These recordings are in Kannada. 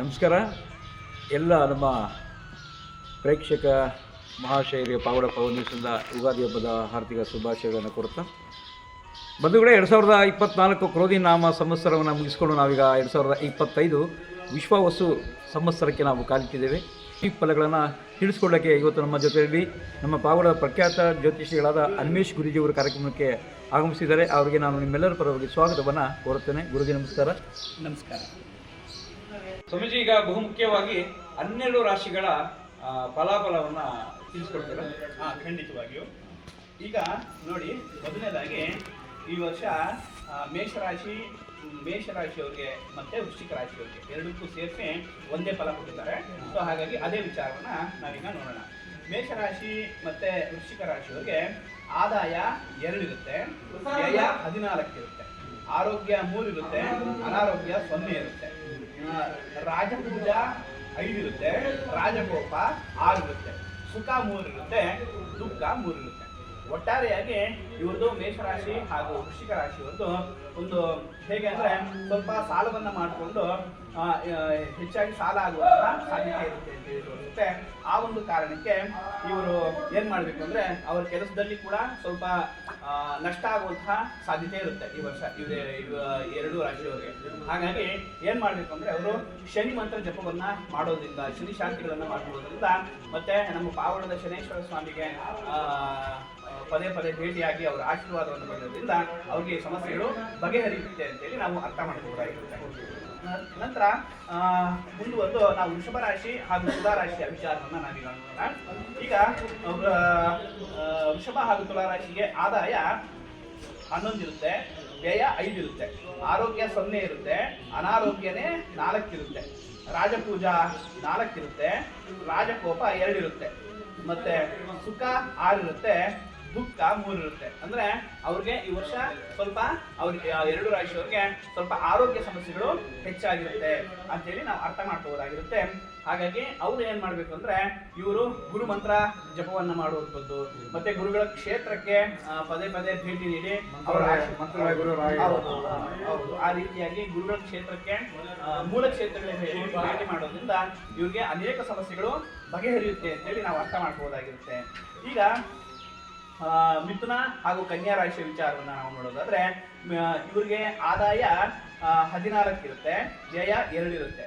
ನಮಸ್ಕಾರ. ಎಲ್ಲ ನಮ್ಮ ಪ್ರೇಕ್ಷಕ ಮಹಾಶಯರಿಗೆ ಪಾವಡ ಪೌರ್ಣಿಸಿಂದ ಯುಗಾದಿ ಹಬ್ಬದ ಹಾರ್ದಿಕ ಶುಭಾಶಯಗಳನ್ನು ಕೊಡ್ತಾ ಬಂಧುಗಳೇ, ಎರಡು ಸಾವಿರದ ಇಪ್ಪತ್ನಾಲ್ಕು ಕ್ರೋಧಿ ನಾಮ ಸಂವತ್ಸರವನ್ನು ಮುಗಿಸ್ಕೊಂಡು ನಾವೀಗ ಎರಡು ಸಾವಿರದ ಇಪ್ಪತ್ತೈದು ವಿಶ್ವವಸು ಸಂವತ್ಸರಕ್ಕೆ ನಾವು ಕಾಲಿಟ್ಟಿದ್ದೇವೆ. ಈ ಫಲಗಳನ್ನು ತಿಳಿಸ್ಕೊಳ್ಳೋಕ್ಕೆ ಇವತ್ತು ನಮ್ಮ ಜೊತೆಯಲ್ಲಿ ನಮ್ಮ ಪಾವಡ ಪ್ರಖ್ಯಾತ ಜ್ಯೋತಿಷಿಗಳಾದ ಅನ್ಮೇಶ್ ಗುರುಜಿಯವರು ಕಾರ್ಯಕ್ರಮಕ್ಕೆ ಆಗಮಿಸಿದ್ದಾರೆ. ಅವರಿಗೆ ನಾನು ನಿಮ್ಮೆಲ್ಲರ ಪರವಾಗಿ ಸ್ವಾಗತವನ್ನು ಕೋರುತ್ತೇನೆ. ಗುರುಜಿ, ನಮಸ್ಕಾರ. ನಮಸ್ಕಾರ. ಸ್ವಾಮೀಜಿ ಈಗ ಬಹುಮುಖ್ಯವಾಗಿ ಹನ್ನೆರಡು ರಾಶಿಗಳ ಫಲಾಫಲವನ್ನ ತಿಳಿಸ್ಕೊಡ್ತೀರಾ? ಹಾಂ ಖಂಡಿತವಾಗಿಯೂ. ಈಗ ನೋಡಿ ಮೊದಲನೇದಾಗಿ ಈ ವರ್ಷ ಮೇಷರಾಶಿ ಮೇಷರಾಶಿಯವರಿಗೆ ಮತ್ತೆ ವೃಶ್ಚಿಕ ರಾಶಿಯವ್ರಿಗೆ ಎರಡಕ್ಕೂ ಸೇರಿಸಿ ಒಂದೇ ಫಲ ಕೊಟ್ಟಿದ್ದಾರೆ. ಸೊ ಹಾಗಾಗಿ ಅದೇ ವಿಚಾರವನ್ನ ನಾವೀಗ ನೋಡೋಣ. ಮೇಷರಾಶಿ ಮತ್ತೆ ವೃಶ್ಚಿಕ ರಾಶಿಯವರಿಗೆ ಆದಾಯ ಎರಡಿರುತ್ತೆ ವ್ಯಯ ಹದಿನಾಲ್ಕಿರುತ್ತೆ ಆರೋಗ್ಯ ಮೂರಿರುತ್ತೆ, ಅನಾರೋಗ್ಯ ಸೊನ್ನೆ ಇರುತ್ತೆ. ರಾಜಪೂಜ ಐದಿರುತ್ತೆ ರಾಜಗೋಪ ಆರಿರುತ್ತೆ. ಸುಖ ಮೂರಿರುತ್ತೆ, ದುಃಖ ಮೂರಿರುತ್ತೆ. ಒಟ್ಟಾರೆಯಾಗಿ ಇವ್ರದ್ದು ಮೇಷರಾಶಿ ಹಾಗೂ ವೃಶ್ಚಿಕ ರಾಶಿಯವ್ರದ್ದು ಒಂದು ಹೇಗೆ ಅಂದ್ರೆ ಸ್ವಲ್ಪ ಸಾಲವನ್ನ ಮಾಡಿಕೊಂಡು ಹೆಚ್ಚಾಗಿ ಸಾಲ ಆಗುವಂತಹ ಸಾಧ್ಯತೆ ಇರುತ್ತೆ ಅಂತ ಹೇಳಿರುತ್ತೆ ಆ ಒಂದು ಕಾರಣಕ್ಕೆ ಇವರು ಏನ್ ಮಾಡ್ಬೇಕು ಅಂದ್ರೆ ಅವ್ರ ಕೆಲಸದಲ್ಲಿ ಕೂಡ ಸ್ವಲ್ಪ ನಷ್ಟ ಆಗುವಂತಹ ಸಾಧ್ಯತೆ ಇರುತ್ತೆ ಈ ವರ್ಷ ಇವ್ರ ಇವ- ಎರಡು ರಾಶಿಯವರಿಗೆ ಹಾಗಾಗಿ ಏನ್ ಮಾಡ್ಬೇಕು ಅಂದ್ರೆ ಅವರು ಶನಿ ಮಂತ್ರ ಜಪವನ್ನ ಮಾಡೋದ್ರಿಂದ, ಶನಿ ಶಾಂತಿಗಳನ್ನ ಮಾಡ್ಕೊಳ್ಳೋದ್ರಿಂದ ಮತ್ತೆ ನಮ್ಮ ಪಾವಳದ ಶನೇಶ್ವರ ಸ್ವಾಮಿಗೆ ಪದೇ ಪದೇ ಭೇಟಿಯಾಗಿ ಅವರ ಆಶೀರ್ವಾದವನ್ನು ಪಡೆಯೋದ್ರಿಂದ ಅವರಿಗೆ ಸಮಸ್ಯೆಗಳು ಬಗೆಹರಿಯುತ್ತೆ ಅಂತೇಳಿ ನಾವು ಅರ್ಥ ಮಾಡ್ಕೋಬಹುದಾಗಿರುತ್ತೆ ನ- ನಂತರ ಮುಂದುವರೆದು ನಾವು ವೃಷಭ ರಾಶಿ ಹಾಗೂ ತುಲಾ ರಾಶಿಯ ವಿಚಾರವನ್ನ ನಾವೀಗ ನೋಡೋಣ. ಈಗ ವೃಷಭ ಹಾಗೂ ತುಲಾ ರಾಶಿಗೆ ಆದಾಯ ಹನ್ನೊಂದಿರುತ್ತೆ ವ್ಯಯ ಐದಿರುತ್ತೆ ಆರೋಗ್ಯ ಸೊನ್ನೆ ಇರುತ್ತೆ, ಅನಾರೋಗ್ಯನೇ ನಾಲ್ಕಿರುತ್ತೆ ರಾಜಪೂಜಾ ನಾಲ್ಕಿರುತ್ತೆ ರಾಜಕೋಪ ಎರಡಿರುತ್ತೆ ಮತ್ತೆ ಸುಖ ಆರಿರುತ್ತೆ ದುಃಖ ಮೂರಿರುತ್ತೆ ಅಂದ್ರೆ ಅವ್ರಿಗೆ ಈ ವರ್ಷ ಸ್ವಲ್ಪ ಅವ್ರಿಗೆ ಎರಡು ರಾಶಿಯವ್ರಿಗೆ ಸ್ವಲ್ಪ ಆರೋಗ್ಯ ಸಮಸ್ಯೆಗಳು ಹೆಚ್ಚಾಗಿರುತ್ತೆ ಅಂತೇಳಿ ನಾವು ಅರ್ಥ ಮಾಡ್ಕೋಬೋದಾಗಿರುತ್ತೆ ಹಾಗಾಗಿ ಅವ್ರು ಏನ್ ಮಾಡ್ಬೇಕು ಅಂದ್ರೆ ಇವರು ಗುರು ಮಂತ್ರ ಜಪವನ್ನ ಮಾಡುವಂಥದ್ದು ಮತ್ತೆ ಗುರುಗಳ ಕ್ಷೇತ್ರಕ್ಕೆ ಪದೇ ಪದೇ ಭೇಟಿ ನೀಡಿ ಅವರ. ಹೌದು. ಆ ರೀತಿಯಾಗಿ ಗುರುಗಳ ಕ್ಷೇತ್ರಕ್ಕೆ ಮೂಲ ಕ್ಷೇತ್ರಗಳಿಗೆ ಭೇಟಿ ಮಾಡೋದ್ರಿಂದ ಇವ್ರಿಗೆ ಅನೇಕ ಸಮಸ್ಯೆಗಳು ಬಗೆಹರಿಯುತ್ತೆ ಅಂತೇಳಿ ನಾವು ಅರ್ಥ ಮಾಡ್ಕೋಬೋದಾಗಿರುತ್ತೆ ಈಗ ಮಿಥುನ ಹಾಗೂ ಕನ್ಯಾ ರಾಶಿಯ ವಿಚಾರವನ್ನು ನಾವು ನೋಡೋದಾದ್ರೆ ಇವರಿಗೆ ಆದಾಯ ಹದಿನಾಲ್ಕಿರುತ್ತೆ ಜಯ ಎರಡಿರುತ್ತೆ,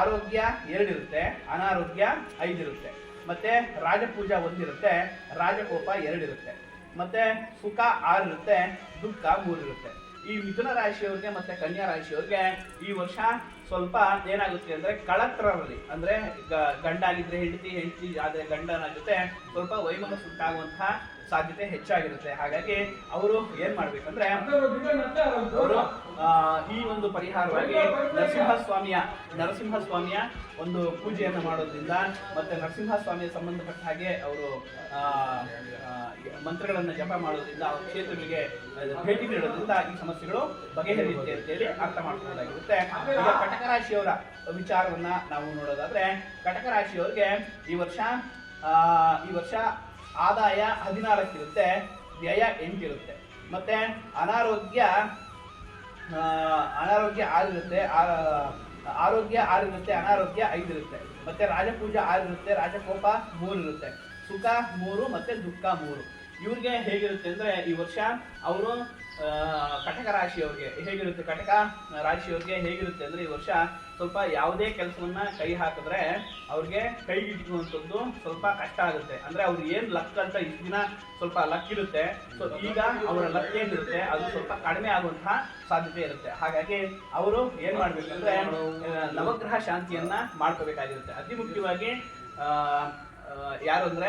ಆರೋಗ್ಯ ಎರಡಿರುತ್ತೆ, ಅನಾರೋಗ್ಯ ಐದಿರುತ್ತೆ, ಮತ್ತೆ ರಾಜಪೂಜಾ ಒಂದಿರುತ್ತೆ, ರಾಜಕೋಪ ಎರಡಿರುತ್ತೆ, ಮತ್ತೆ ಸುಖ ಆರಿರುತ್ತೆ, ದುಃಖ ಮೂರಿರುತ್ತೆ. ಈ ಮಿಥುನ ರಾಶಿಯವ್ರಿಗೆ ಮತ್ತೆ ಕನ್ಯಾ ರಾಶಿಯವ್ರಿಗೆ ಈ ವರ್ಷ ಸ್ವಲ್ಪ ಏನಾಗುತ್ತೆ ಅಂದ್ರೆ ಕಳತ್ರರಲ್ಲಿ ಅಂದ್ರೆ ಗಂಡ ಆಗಿದ್ರೆ ಹೆಂಡತಿ ಹೆಂಡತಿ ಆದ್ರೆ ಗಂಡನ ಜೊತೆ ಸ್ವಲ್ಪ ವೈಮನಸ್ಸು ಉಂಟಾಗುವಂತಹ ಸಾಧ್ಯತೆ ಹೆಚ್ಚಾಗಿರುತ್ತೆ. ಹಾಗಾಗಿ ಅವರು ಏನ್ ಮಾಡ್ಬೇಕಂದ್ರೆ ಅವರು ಈ ಒಂದು ಪರಿಹಾರವಾಗಿ ನರಸಿಂಹಸ್ವಾಮಿಯ ನರಸಿಂಹಸ್ವಾಮಿಯ ಒಂದು ಪೂಜೆಯನ್ನು ಮಾಡೋದ್ರಿಂದ ಮತ್ತೆ ನರಸಿಂಹಸ್ವಾಮಿಯ ಸಂಬಂಧಪಟ್ಟ ಹಾಗೆ ಅವರು ಮಂತ್ರಗಳನ್ನ ಜಪ ಮಾಡೋದ್ರಿಂದ ಅವ್ರ ಕ್ಷೇತ್ರಗಳಿಗೆ ಭೇಟಿ ನೀಡೋದ್ರಿಂದ ಈ ಸಮಸ್ಯೆಗಳು ಬಗೆಹರಿಯುತ್ತೆ ಅಂತೇಳಿ ಅರ್ಥ ಮಾಡ್ಕೊಳ್ಳೋದಾಗಿರುತ್ತೆ ಈಗ ಕಟಕ ರಾಶಿಯವರ ವಿಚಾರವನ್ನ ನಾವು ನೋಡೋದಾದ್ರೆ ಕಟಕ ರಾಶಿಯವರಿಗೆ ಈ ವರ್ಷ ಆ, ಈ ವರ್ಷ ಆದಾಯ ಹದಿನಾಲ್ಕಿರುತ್ತೆ ವ್ಯಯ ಎಂಟಿರುತ್ತೆ. ಮತ್ತೆ ಅನಾರೋಗ್ಯ ಅನಾರೋಗ್ಯ ಆರಿರುತ್ತೆ ಆರೋಗ್ಯ ಆರಿರುತ್ತೆ, ಅನಾರೋಗ್ಯ ಐದಿರುತ್ತೆ. ಮತ್ತೆ ರಾಜಪೂಜೆ ಆರಿರುತ್ತೆ, ರಾಜಕೋಪ ಮೂರಿರುತ್ತೆ. ಸುಖ ಮೂರು, ಮತ್ತೆ ದುಃಖ ಮೂರು. ಇವ್ರಿಗೆ ಹೇಗಿರುತ್ತೆ ಅಂದ್ರೆ ಈ ವರ್ಷ ಅವರು ಕಟಕ ರಾಶಿಯವ್ರಿಗೆ ಹೇಗಿರುತ್ತೆ? ಕಟಕ ರಾಶಿಯವ್ರಿಗೆ ಹೇಗಿರುತ್ತೆ ಅಂದ್ರೆ ಈ ವರ್ಷ ಸ್ವಲ್ಪ ಯಾವುದೇ ಕೆಲಸವನ್ನ ಕೈ ಹಾಕಿದ್ರೆ ಅವ್ರಿಗೆ ಕೈಗಿಟ್ಟುವಂಥದ್ದು ಸ್ವಲ್ಪ ಕಷ್ಟ ಆಗುತ್ತೆ. ಅಂದ್ರೆ ಅವ್ರು ಏನ್ ಲಕ್ ಅಂತ ಇಷ್ಟು ದಿನ ಸ್ವಲ್ಪ ಲಕ್ ಇರುತ್ತೆ. ಸೊ ಈಗ ಅವರ ಲಕ್ ಏನಿರುತ್ತೆ, ಅದು ಸ್ವಲ್ಪ ಕಡಿಮೆ ಆಗುವಂತಹ ಸಾಧ್ಯತೆ ಇರುತ್ತೆ. ಹಾಗಾಗಿ ಅವರು ಏನ್ ಮಾಡ್ಬೇಕಂದ್ರೆ ನವಗ್ರಹ ಶಾಂತಿಯನ್ನ ಮಾಡ್ಕೋಬೇಕಾಗಿರುತ್ತೆ. ಅತಿ ಮುಖ್ಯವಾಗಿ ಯಾರು ಅಂದ್ರೆ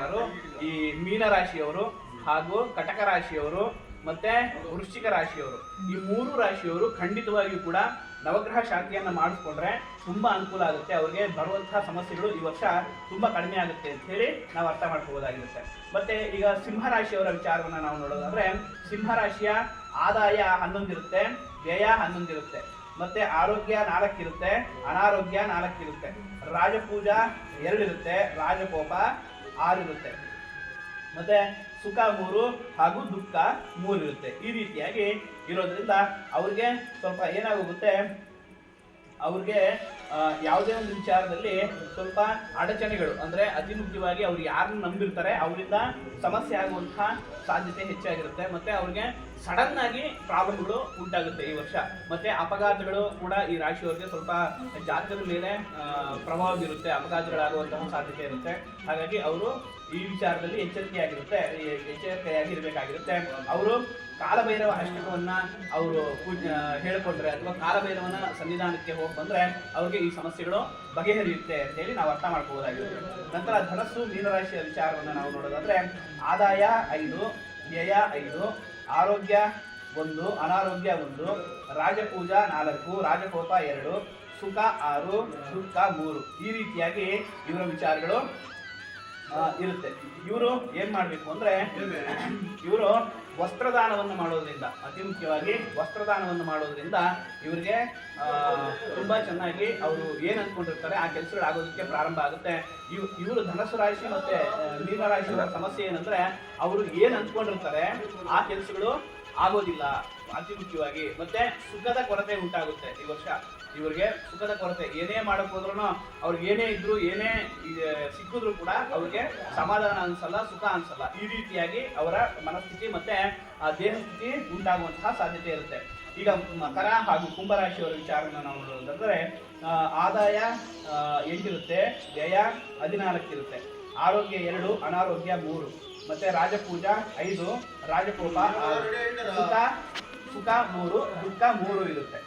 ಯಾರು? ಈ ಮೀನ ರಾಶಿಯವರು ಹಾಗೂ ಕಟಕ ರಾಶಿಯವರು ಮತ್ತೆ ವೃಶ್ಚಿಕ ರಾಶಿಯವರು. ಈ ಮೂರು ರಾಶಿಯವರು ಖಂಡಿತವಾಗಿಯೂ ಕೂಡ ನವಗ್ರಹ ಶಾಂತಿಯನ್ನ ಮಾಡಿಸ್ಕೊಂಡ್ರೆ ತುಂಬಾ ಅನುಕೂಲ ಆಗುತ್ತೆ. ಅವ್ರಿಗೆ ಬರುವಂತಹ ಸಮಸ್ಯೆಗಳು ಈ ವರ್ಷ ತುಂಬಾ ಕಡಿಮೆ ಆಗುತ್ತೆ ಅಂತ ಹೇಳಿ ನಾವು ಅರ್ಥ ಮಾಡ್ಕೋಬಹುದಾಗಿರುತ್ತೆ ಮತ್ತೆ ಈಗ ಸಿಂಹ ರಾಶಿಯವರ ವಿಚಾರವನ್ನ ನಾವು ನೋಡೋದಾದ್ರೆ, ಸಿಂಹ ರಾಶಿಯ ಆದಾಯ ಹನ್ನೊಂದಿರುತ್ತೆ, ವ್ಯಯ ಹನ್ನೊಂದಿರುತ್ತೆ. ಮತ್ತೆ ಆರೋಗ್ಯ ನಾಲ್ಕಿರುತ್ತೆ, ಅನಾರೋಗ್ಯ ನಾಲ್ಕಿರುತ್ತೆ. ರಾಜಪೂಜಾ ಎರಡಿರುತ್ತೆ, ರಾಜಕೋಪ ಆರಿರುತ್ತೆ. ಮತ್ತೆ ಸುಖ ಮೂರು ಹಾಗೂ ದುಃಖ ಮೂರು ಇರುತ್ತೆ. ಈ ರೀತಿಯಾಗಿ ಇರೋದ್ರಿಂದ ಅವ್ರಿಗೆ ಸ್ವಲ್ಪ ಏನಾಗುತ್ತೆ ಅವ್ರಿಗೆ ಯಾವುದೇ ಒಂದು ವಿಚಾರದಲ್ಲಿ ಸ್ವಲ್ಪ ಅಡಚಣೆಗಳು, ಅಂದ್ರೆ ಅತಿ ಮುಖ್ಯವಾಗಿ ಅವ್ರು ಯಾರನ್ನ ನಂಬಿರ್ತಾರೆ, ಅವರಿಂದ ಸಮಸ್ಯೆ ಆಗುವಂತಹ ಸಾಧ್ಯತೆ ಹೆಚ್ಚಾಗಿರುತ್ತೆ. ಮತ್ತೆ ಅವ್ರಿಗೆ ಸಡನ್ ಆಗಿ ಪ್ರಾಬ್ಲಮ್ಗಳು ಉಂಟಾಗುತ್ತೆ ಈ ವರ್ಷ. ಮತ್ತೆ ಅಪಘಾತಗಳು ಕೂಡ ಈ ರಾಶಿಯವರಿಗೆ ಸ್ವಲ್ಪ ಜಾತಕದ ಮೇಲೆ ಪ್ರಭಾವ ಬೀರುತ್ತೆ, ಅಪಘಾತಗಳಾಗುವಂತಹ ಸಾಧ್ಯತೆ ಇರುತ್ತೆ. ಹಾಗಾಗಿ ಅವರು ಈ ವಿಚಾರದಲ್ಲಿ ಎಚ್ಚರಿಕೆಯಾಗಿರುತ್ತೆ ಇರಬೇಕಾಗಿರುತ್ತೆ ಅವರು ಕಾಲಭೈರವ ಅಷ್ಟಕವನ್ನ ಅವರು ಪೂಜ ಹೇಳಿಕೊಂಡ್ರೆ ಅಥವಾ ಕಾಲಭೈರವನ ಸನ್ನಿಧಾನಕ್ಕೆ ಹೋಗಿ ಬಂದ್ರೆ ಅವ್ರಿಗೆ ಈ ಸಮಸ್ಯೆಗಳು ಬಗೆಹರಿಯುತ್ತೆ ಅಂತ ಹೇಳಿ ನಾವು ಅರ್ಥ ಮಾಡ್ಕೋಬೋದಾಗಿರುತ್ತೆ. ನಂತರ ಧನಸ್ಸು ಮೀನರಾಶಿಯ ವಿಚಾರವನ್ನು ನಾವು ನೋಡೋದಾದ್ರೆ, ಆದಾಯ ಐದು, ವ್ಯಯ ಐದು ಆರೋಗ್ಯ ಒಂದು, ಅನಾರೋಗ್ಯ ಒಂದು, ರಾಜಪೂಜಾ ನಾಲ್ಕು, ರಾಜಕೋಪ ಎರಡು, ಸುಖ ಆರು, ದುಃಖ ಮೂರು. ಈ ರೀತಿಯಾಗಿ ಇವರ ವಿಚಾರಗಳು ಇರುತ್ತೆ. ಇವರು ಏನ್ ಮಾಡ್ಬೇಕು ಅಂದ್ರೆ ಇವರು ವಸ್ತ್ರದಾನವನ್ನು ಮಾಡೋದ್ರಿಂದ ಅತಿ ಮುಖ್ಯವಾಗಿ ವಸ್ತ್ರದಾನವನ್ನು ಮಾಡೋದ್ರಿಂದ ಇವರಿಗೆ ತುಂಬಾ ಚೆನ್ನಾಗಿ ಅವರು ಏನ್ ಅನ್ಕೊಂಡಿರ್ತಾರೆ ಆ ಕೆಲಸಗಳು ಆಗೋದಕ್ಕೆ ಪ್ರಾರಂಭ ಆಗುತ್ತೆ. ಇವ್ ಇವರು ಧನಸ್ಸು ರಾಶಿ ಮತ್ತೆ ಆ, ಮೀನ ರಾಶಿಯವರ ಸಮಸ್ಯೆ ಏನಂದ್ರೆ ಅವರು ಏನ್ ಅನ್ಕೊಂಡಿರ್ತಾರೆ ಆ ಕೆಲಸಗಳು ಆಗೋದಿಲ್ಲ. ಅತಿ ಮುಖ್ಯವಾಗಿ ಮತ್ತೆ ಸುಖದ ಕೊರತೆ ಉಂಟಾಗುತ್ತೆ ಈ ವರ್ಷ. ಇವ್ರಿಗೆ ಸುಖದ ಕೊರತೆ. ಏನೇ ಮಾಡಕ್ ಹೋದ್ರು ಅವ್ರಿಗೆ ಏನೇ ಇದ್ರು, ಏನೇ ಸಿಕ್ಕಿದ್ರು ಕೂಡ ಅವ್ರಿಗೆ ಸಮಾಧಾನ ಅನ್ಸಲ್ಲ, ಸುಖ ಅನ್ಸಲ್ಲ. ಈ ರೀತಿಯಾಗಿ ಅವರ ಮನಸ್ಥಿತಿ ಮತ್ತೆ ಆ ದೇಹ ಸ್ಥಿತಿ ಉಂಟಾಗುವಂತಹ ಸಾಧ್ಯತೆ ಇರುತ್ತೆ. ಈಗ ಮಕರ ಹಾಗೂ ಕುಂಭರಾಶಿಯವರ ವಿಚಾರವನ್ನು ನಾವು ನೋಡೋದಂದ್ರೆ ಆದಾಯ ಎಂಟಿರುತ್ತೆ, ವ್ಯಯ ಹದಿನಾಲ್ಕಿರುತ್ತೆ. ಆರೋಗ್ಯ ಎರಡು, ಅನಾರೋಗ್ಯ ಮೂರು. ಮತ್ತೆ ರಾಜಪೂಜಾ ಐದು ರಾಜಕೋಪ ಸುಖ ಸುಖ ಮೂರು ದುಃಖ ಮೂರು ಇರುತ್ತೆ.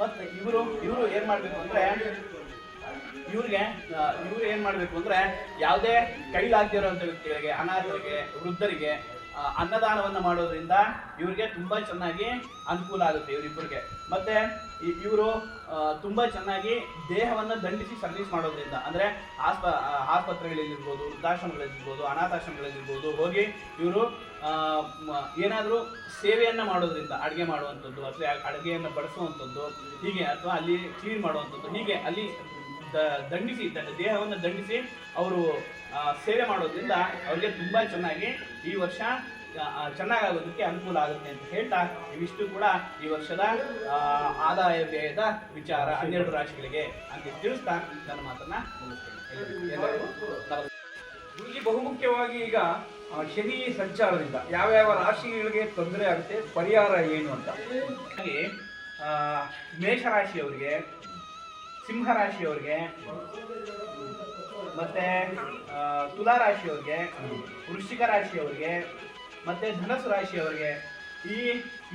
ಮತ್ತೆ ಇವರು ಇವರು ಏನ್ ಮಾಡ್ಬೇಕು ಅಂದ್ರೆ ಇವ್ರಿಗೆ ಇವ್ರು ಏನ್ ಮಾಡ್ಬೇಕು ಅಂದ್ರೆ ಯಾವುದೇ ಕೈಲಾಗ್ದಿರೋಂಥ ವ್ಯಕ್ತಿಗಳಿಗೆ, ಅನಾಥರಿಗೆ, ವೃದ್ಧರಿಗೆ ಅನ್ನದಾನವನ್ನ ಮಾಡೋದ್ರಿಂದ ಇವರಿಗೆ ತುಂಬಾ ಚೆನ್ನಾಗಿ ಅನುಕೂಲ ಆಗುತ್ತೆ ಇವರಿಬ್ಬರಿಗೆ ಮತ್ತೆ ಇವರು ತುಂಬ ಚೆನ್ನಾಗಿ ದೇಹವನ್ನು ದಂಡಿಸಿ ಸರ್ವಿಸ್ ಮಾಡೋದ್ರಿಂದ, ಅಂದ್ರೆ ಆಸ್ಪ ಆಸ್ಪತ್ರೆಗಳಲ್ಲಿರ್ಬೋದು ವೃದ್ಧಾಶ್ರಮಗಳಲ್ಲಿರ್ಬೋದು ಅನಾಥಾಶ್ರಮಗಳಲ್ಲಿರ್ಬೋದು ಹೋಗಿ ಇವರು ಏನಾದರೂ ಸೇವೆಯನ್ನು ಮಾಡೋದ್ರಿಂದ, ಅಡುಗೆ ಮಾಡುವಂಥದ್ದು, ಅಥವಾ ಅಡುಗೆಯನ್ನು ಬಡಿಸುವಂಥದ್ದು, ಹೀಗೆ, ಅಥವಾ ಅಲ್ಲಿ ಕ್ಲೀನ್ ಮಾಡುವಂಥದ್ದು, ಹೀಗೆ ಅಲ್ಲಿ ದಂಡಿಸಿ ದೇಹವನ್ನು ದಂಡಿಸಿ ಅವರು ಸೇವೆ ಮಾಡೋದ್ರಿಂದ ಅವರಿಗೆ ತುಂಬ ಚೆನ್ನಾಗಿ ಈ ವರ್ಷ ಚೆನ್ನಾಗಾಗೋದಕ್ಕೆ ಅನುಕೂಲ ಆಗುತ್ತೆ ಅಂತ ಹೇಳ್ತಾ ಇವಿಷ್ಟು ಕೂಡ ಈ ವರ್ಷದ ಆದಾಯ ವ್ಯಯದ ವಿಚಾರ ಹನ್ನೆರಡು ರಾಶಿಗಳಿಗೆ ಅಂತ ತಿಳಿಸ್ತಾ ನನ್ನ ಮಾತನ್ನ ಮುಗಿಸ್ತೇನೆ. ಇಲ್ಲಿ ಬಹುಮುಖ್ಯವಾಗಿ ಈಗ ಶನಿ ಸಂಚಾರದಿಂದ ಯಾವ್ಯಾವ ರಾಶಿಗಳಿಗೆ ತೊಂದರೆ ಆಗುತ್ತೆ ಪರಿಹಾರ ಏನು ಅಂತ ಹಾಗೆ ಮೇಷರಾಶಿಯವರಿಗೆ ಸಿಂಹರಾಶಿಯವರಿಗೆ, ಮತ್ತೆ ತುಲಾ ರಾಶಿಯವ್ರಿಗೆ ವೃಶ್ಚಿಕ ರಾಶಿಯವ್ರಿಗೆ, ಮತ್ತೆ ಧನಸು ರಾಶಿಯವರಿಗೆ, ಈ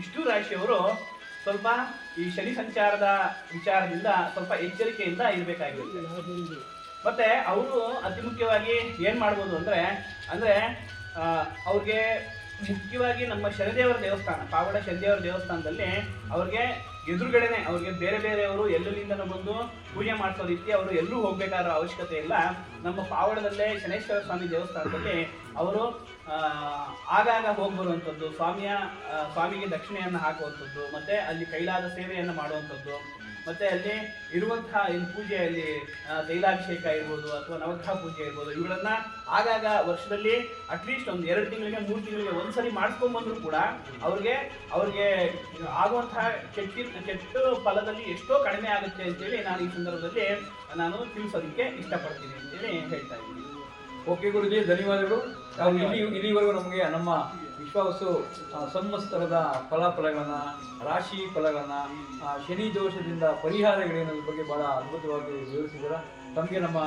ಇಷ್ಟು ರಾಶಿಯವರು ಸ್ವಲ್ಪ ಈ ಶನಿ ಸಂಚಾರದ ವಿಚಾರದಿಂದ ಸ್ವಲ್ಪ ಎಚ್ಚರಿಕೆಯಿಂದ ಇರಬೇಕಾಗಿರುತ್ತೆ. ಮತ್ತೆ ಅವರು ಅತಿ ಮುಖ್ಯವಾಗಿ ಏನ್ ಮಾಡ್ಬೋದು ಅಂದ್ರೆ ಅಂದ್ರೆ ಅವ್ರಿಗೆ ಮುಖ್ಯವಾಗಿ ನಮ್ಮ ಶನಿದೇವರ ದೇವಸ್ಥಾನ, ಪಾವಡ ಶನಿದೇವರ ದೇವಸ್ಥಾನದಲ್ಲಿ ಅವ್ರಿಗೆ ಎದುರುಗಡೆನೆ ಅವ್ರಿಗೆ ಬೇರೆ ಬೇರೆಯವರು ಎಲ್ಲೆಲ್ಲಿಂದನೂ ಬಂದು ಪೂಜೆ ಮಾಡಿಸೋದಿಕ್ಕೆ ಅವರು ಎಲ್ಲೂ ಹೋಗ್ಬೇಕಾದ ಅವಶ್ಯಕತೆ ಇಲ್ಲ. ನಮ್ಮ ಪಾವಡದಲ್ಲೇ ಶನೇಶ್ವರ ಸ್ವಾಮಿ ದೇವಸ್ಥಾನದಲ್ಲಿ ಅವರು ಆಗಾಗ ಹೋಗಿ ಬರುವಂಥದ್ದು ಸ್ವಾಮಿಯ ಸ್ವಾಮಿಗೆ ದಕ್ಷಿಣೆಯನ್ನು ಹಾಕುವಂಥದ್ದು, ಮತ್ತೆ ಅಲ್ಲಿ ಕೈಲಾದ ಸೇವೆಯನ್ನು ಮಾಡುವಂಥದ್ದು, ಮತ್ತೆ ಅಲ್ಲಿ ಇರುವಂತಹ ಏನು ಪೂಜೆಯಲ್ಲಿ ತೈಲಾಭಿಷೇಕ ಇರ್ಬೋದು ಅಥವಾ ನವಗ್ರಹ ಪೂಜೆ ಇರ್ಬೋದು, ಇವುಗಳನ್ನ ಆಗಾಗ ವರ್ಷದಲ್ಲಿ ಅಟ್ಲೀಸ್ಟ್ ಒಂದು ಎರಡು ತಿಂಗಳಿಗೆ, ಮೂರು ತಿಂಗಳಿಗೆ ಒಂದ್ಸರಿ ಮಾಡಿಸ್ಕೊಂಡ್ ಬಂದ್ರು ಕೂಡ ಅವ್ರಿಗೆ ಅವ್ರಿಗೆ ಆಗುವಂತಹ ಕೆಟ್ಟ ಕೆಟ್ಟ ಫಲದಲ್ಲಿ ಎಷ್ಟೋ ಕಡಿಮೆ ಆಗುತ್ತೆ ಅಂತೇಳಿ ನಾನು ಈ ಸಂದರ್ಭದಲ್ಲಿ ನಾನು ತಿಳಿಸೋದಕ್ಕೆ ಇಷ್ಟಪಡ್ತೀನಿ ಅಂತೇಳಿ ಹೇಳ್ತಾ ಇದ್ದೀನಿ. ಓಕೆ ಗುರುಜಿ ಧನ್ಯವಾದಗಳು. ನಾವು ಇಲ್ಲಿ ಇಲ್ಲಿವರೆಗೂ ನಮಗೆ ನಮ್ಮ ವಿಶ್ವಾಸು ಸಮಸ್ತರದ ಸಂವತ್ಸರದ ಫಲಾಫಲಗಳನ್ನ ರಾಶಿ ಫಲಗಳನ್ನ ಆ, ಶನಿ ದೋಷದಿಂದ ಪರಿಹಾರಗಳೇನೋದ್ರ ಬಗ್ಗೆ ಬಹಳ ಅದ್ಭುತವಾಗಿ ವಿವರಿಸಿದ್ದೀರ. ತಮಗೆ ನಮ್ಮ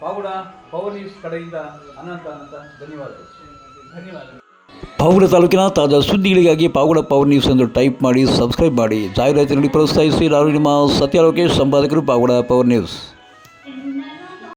ಪಾವುಡ ಪವರ್ ನ್ಯೂಸ್ ಕಡೆಯಿಂದ ಅನಂತ ಅನಂತ ಧನ್ಯವಾದಗಳು. ಧನ್ಯವಾದಗಳು. ಪಾವಗಡ ತಾಲೂಕಿನ ತಾಜಾ ಸುದ್ದಿಗಳಿಗಾಗಿ ಪಾವಗಡ ಪವರ್ ನ್ಯೂಸ್ ಎಂದು ಟೈಪ್ ಮಾಡಿ ಸಬ್ಸ್ಕ್ರೈಬ್ ಮಾಡಿ. ಜಾಹೀರಾತಿನಲ್ಲಿ ಪ್ರೋತ್ಸಾಹಿಸಿ ನಾನು ನಿಮ್ಮ ಸತ್ಯ ಲೋಕೇಶ್ ಸಂಪಾದಕರು ಪಾವಗಡ ಪವರ್ ನ್ಯೂಸ್.